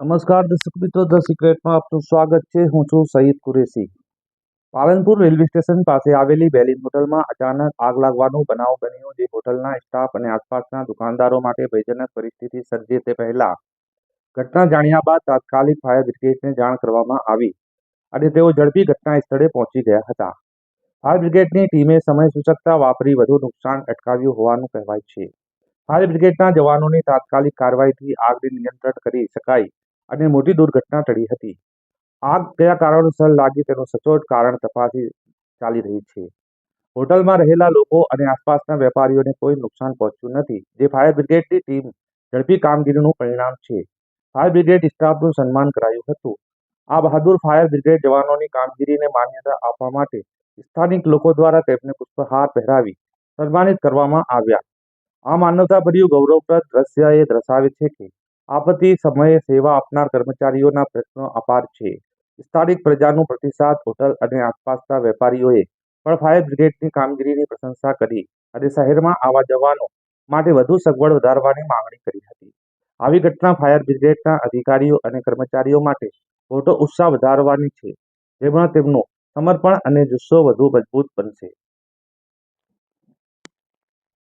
નમસ્કાર દર્શક મિત્રો, ધ સિક્રેટમાં આપનું સ્વાગત છે. હું છું સઈદ કુરેશી. પાલનપુર રેલવે સ્ટેશન પાસે આવેલી બેલિન હોટલમાં અચાનક આગ લાગવાનો બનાવ બન્યો, જે હોટલના સ્ટાફ અને આસપાસના દુકાનદારો માટે ભયજનક પરિસ્થિતિ સર્જે તે પહેલા ઘટના જાણ્યા બાદ તાત્કાલિક ફાયર બ્રિગેડને જાણ કરવામાં આવી અને તેઓ ઝડપી ઘટના સ્થળે પહોંચી ગયા હતા. ફાયર બ્રિગેડની ટીમે સમય સૂચકતા વાપરી વધુ નુકસાન અટકાવ્યું હોવાનું કહેવાય છે. ફાયર બ્રિગેડના જવાનોની તાત્કાલિક કાર્યવાહીથી આગને નિયંત્રણ કરી શકાઈ અને મોટી દુર્ઘટના ટળી હતી. આગ કયા કારણોસર લાગી તેનું સચોટ કારણ તપાસી ચાલી રહી છે. હોટલમાં રહેલા લોકો અને આસપાસના વેપારીઓને કોઈ નુકસાન પહોંચ્યું નથી, જે ફાયર બ્રિગેડની ટીમ ઝડપી કામગીરીનું પરિણામ છે. ફાયર બ્રિગેડ સ્ટાફનું સન્માન કરાયું હતું. આ બહાદુર ફાયર બ્રિગેડ જવાનોની કામગીરીને માન્યતા આપવા માટે સ્થાનિક લોકો દ્વારા તેમને પુષ્પહાર પહેરાવી સન્માનિત કરવામાં આવ્યા. આ માનવતાભર્યું ગૌરવપ્રદ દ્રશ્ય એ દર્શાવે છે કે આપત્તિ સમયે સેવા આપનાર કર્મચારીઓના પ્રયત્નો અપાર છે. સ્થાનિક પ્રજાનું પ્રતિસાદ, હોટલ અને આસપાસના વેપારીઓએ પણ ફાયર બ્રિગેડની કામગીરીની પ્રશંસા કરી અને શહેરમાં આવા જવાનો માટે વધુ સગવડ વધારવાની માંગણી કરી હતી. આવી ઘટના ફાયર બ્રિગેડના અધિકારીઓ અને કર્મચારીઓ માટે મોટો ઉત્સાહ વધારવાની છે. જેમાં તેમનો સમર્પણ અને જુસ્સો વધુ મજબૂત બનશે.